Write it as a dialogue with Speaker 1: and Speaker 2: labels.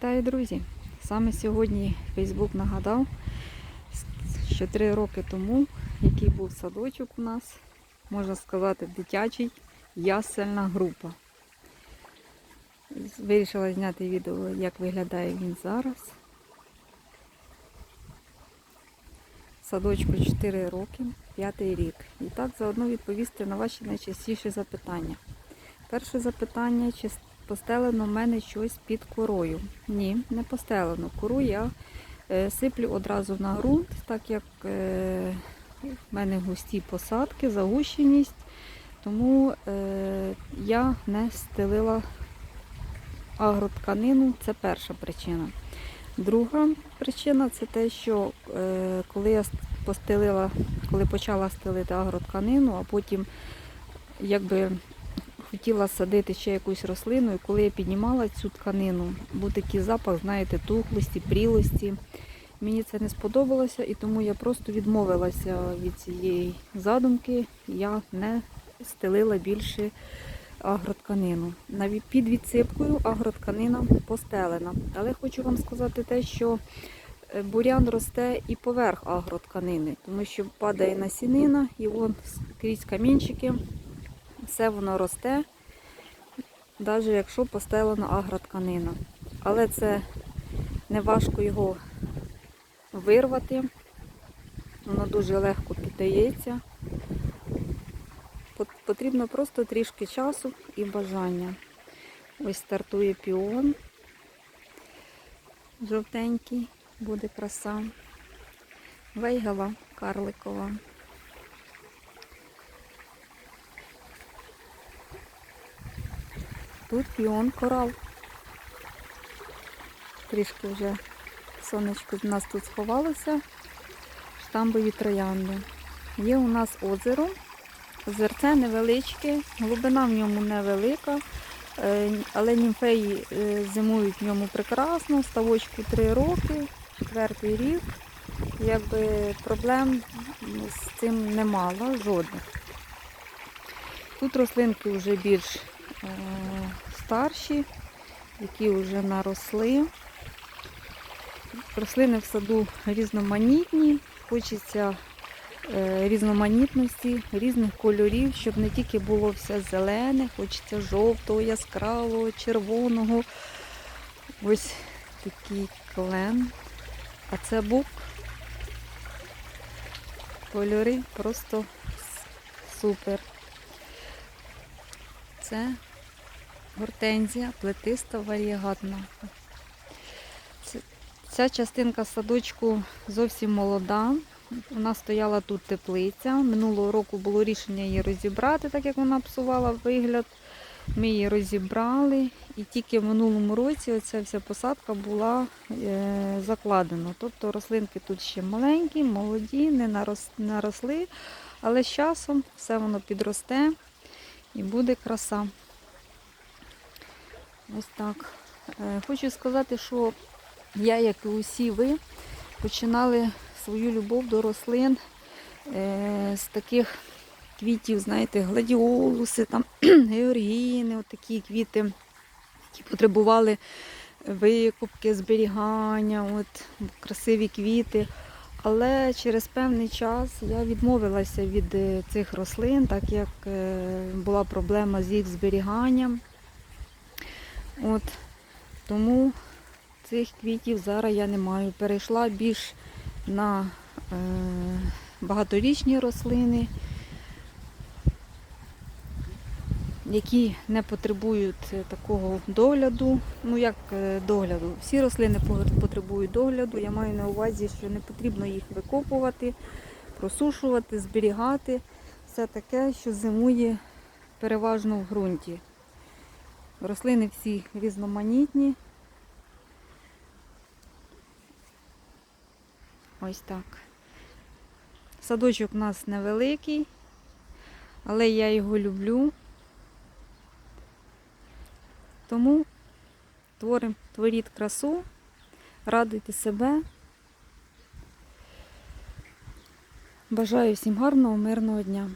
Speaker 1: Вітаю, друзі! Саме сьогодні Фейсбук нагадав, що три роки тому, який був садочок у нас, можна сказати, дитячий ясельна група. Вирішила зняти відео, як виглядає він зараз. Садочку 4 роки, 5 рік. І так заодно відповісти на ваші найчастіші запитання. Перше запитання, чи постелено в мене щось під корою. Ні, не постелено. Кору я е, сиплю одразу на ґрунт, так як е, в мене густі посадки, загущеність, тому е, я не стелила агротканину, це перша причина. Друга причина це те, що коли я постелила, коли почала стелити агротканину, а потім якби хотіла садити ще якусь рослину, і коли я піднімала цю тканину, був такий запах, знаєте, тухлості, прілості. Мені це не сподобалося, і тому я просто відмовилася від цієї задумки. Я не стелила більше агротканину. Під відсипкою агротканина постелена. Але хочу вам сказати те, що е, бурян росте і поверх агротканини, тому що падає насінина і вон скрізь камінчики все воно росте, навіть якщо постелена агротканина. Але це не важко його вирвати, воно дуже легко піддається. Потрібно просто трішки часу і бажання. Ось стартує піон. Жовтенький, буде краса. Вейгала карликова. Тут піон корал. Трішки вже сонечко з нас тут сховалося. Штамбові троянди. Є у нас озеро. Озерце невеличке, глибина в ньому невелика, е, але німфеї е, зимують в ньому прекрасно, ставочку 3 роки, четвертий рік. Якби проблем з цим немало, жодних. Тут рослинки вже більш е, старші, які вже наросли. Рослини в саду різноманітні, хочеться е, різноманітності, різних кольорів, щоб не тільки було все зелене, хочеться жовтого, яскравого, червоного. Ось такий клен. А це бук. Кольори просто супер. Це гортензія, плетиста варієгатна. Ця частинка садочку зовсім молода. Нас стояла тут теплиця. Минулого року було рішення її розібрати, так як вона псувала вигляд. Ми її розібрали і тільки в минулому році оця вся посадка була е, закладена. Тобто рослинки тут ще маленькі, молоді, не наросли, але з часом все воно підросте і буде краса. Ось так. Е, хочу сказати, що я, як і усі ви, починали свою любов до рослин е, з таких квітів, знаєте, гладіолуси, там, георгіни, отакі квіти, які потребували викупки, зберігання, от, красиві квіти. Але через певний час я відмовилася від е, цих рослин, так як була проблема з їх зберіганням. От, Тому цих квітів зараз я не маю. Перейшла більш на е, багаторічні рослини, які не потребують такого догляду. Ну як е, догляду? Всі рослини потребують догляду. Я маю на увазі, що не потрібно їх викопувати, просушувати, зберігати. Все таке, що зимує переважно в ґрунті. Рослини всі різноманітні. Ось так. Садочок у нас невеликий, але я його люблю. Тому творим, творіть красу, радуйте себе. Бажаю всім гарного, мирного дня.